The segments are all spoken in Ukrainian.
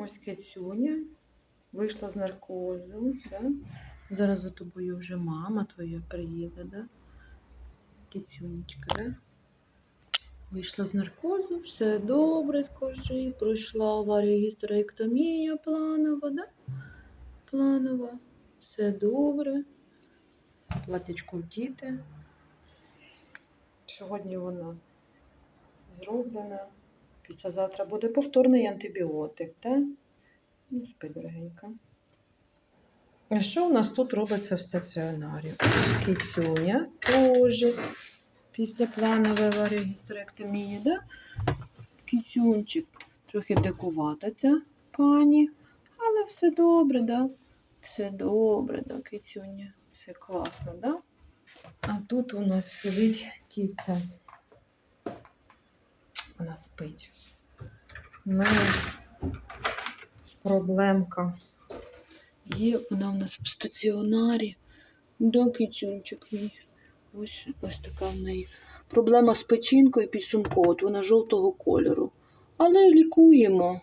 Ось кицюня. Вийшла з наркозу. Да? Зараз за тобою вже мама твоя приїде, да? Кицюнечка, да? Вийшла з наркозу, все добре, скажи. Пройшла аварія гістеректомія планова, да? Планова. Все добре. Платячко вдіти. Сьогодні вона зроблена. Післязавтра буде повторний антибіотик, так? Ну, спи, дорогенька. А що у нас тут робиться в стаціонарі? Кицюня теж після планової аварії гістеректомії, да? Кицюнчик. Трохи дикувата ця пані, але все добре, да? Все добре, да, кицюня. Все класно, да? А тут у нас сидить киця. Вона спить. У мене проблемка. Є вона в нас в стаціонарі. Да, кицюнчик мій. Ось, ось така в неї. Проблема з печінкою підсумково. От Вона жовтого кольору. Але лікуємо.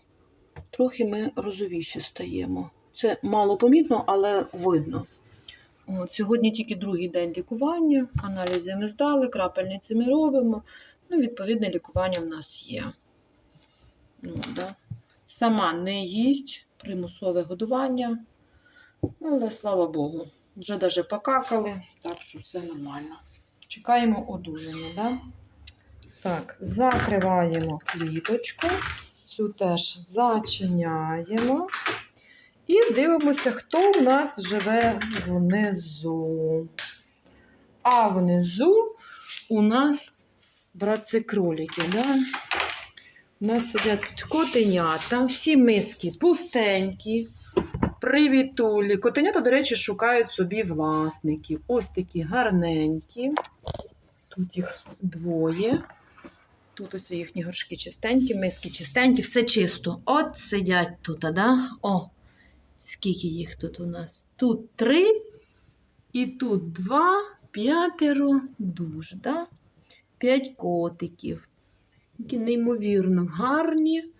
Трохи ми розовіші стаємо. Це мало помітно, але видно. От, сьогодні тільки другий день лікування. Аналізи ми здали, крапельниці ми робимо. Ну, відповідне лікування в нас є. Ну, да. Сама не їсть, примусове годування. Але слава Богу, вже навіть покакали, так що все нормально. Чекаємо одужання, да? Так, закриваємо кліточку. Цю теж зачиняємо. І дивимося, хто в нас живе внизу. А внизу у нас братці кролики, да? У нас сидять котенята, всі миски пустенькі. Привітулі. Котенята, до речі, шукають собі власників. Ось такі гарненькі. Тут їх двоє. Тут ось їхні горшки чистенькі, миски чистенькі, все чисто. От сидять тут, да? О, скільки їх тут у нас? Тут три, і тут два, п'ятеро душ, да? П'ять котиків. Які неймовірно гарні,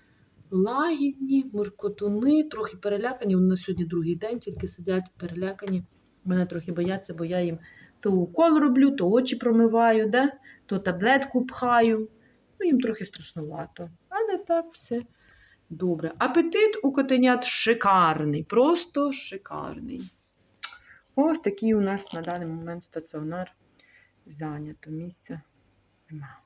лагідні, муркотуни, трохи перелякані. Вони на сьогодні другий день тільки сидять перелякані. Мене трохи бояться, бо я їм то укол роблю, то очі промиваю, да? то таблетку пхаю. Ну, їм трохи страшнувато. Але так все добре. Апетит у котенят шикарний, просто шикарний. Ось такий у нас на даний момент стаціонар зайнято. Місця irmão.